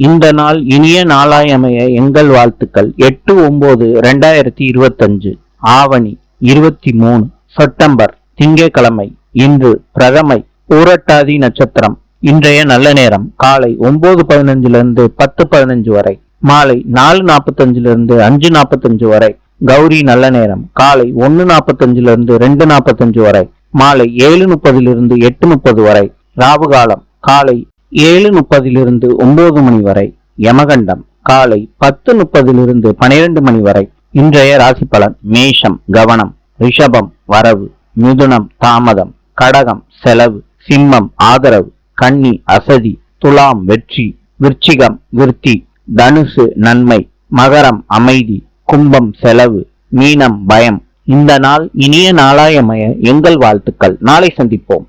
இந்த நாள் இனிய நாளாயமைய எங்கள் வாழ்த்துக்கள். எட்டு ஒன்பது ரெண்டாயிரத்தி இருபத்தஞ்சு ஆவணி இருபத்தி மூணு செப்டம்பர் திங்கட்கிழமை இன்று பிரதமை ஊரட்டாதி நட்சத்திரம். இன்றைய நல்ல நேரம் காலை ஒன்பது பதினஞ்சிலிருந்து பத்து பதினஞ்சு வரை மாலை நாலு நாற்பத்தஞ்சிலிருந்து அஞ்சு நாற்பத்தஞ்சு வரை கௌரி நல்ல நேரம் காலை ஒன்று நாற்பத்தஞ்சிலிருந்து ரெண்டு நாற்பத்தஞ்சு வரை மாலை ஏழு முப்பதிலிருந்து எட்டு முப்பது வரை ராவு காலம் காலை ஏழு முப்பதிலிருந்து ஒன்பது மணி வரை யமகண்டம். காலை பத்து முப்பதிலிருந்து பனிரெண்டு மணி வரை இன்றைய ராசி பலன் மேஷம் கவனம் ரிஷபம் வரவு மிதுனம் தாமதம் கடகம் செலவு சிம்மம் ஆதரவு கன்னி அசதி துலாம் வெற்றி விருச்சிகம் விருத்தி தனுசு நன்மை மகரம் அமைதி கும்பம் செலவு மீனம் பயம். இந்த நாள் இனிய நாளாயமய எங்கள் வாழ்த்துக்கள். நாளை சந்திப்போம்.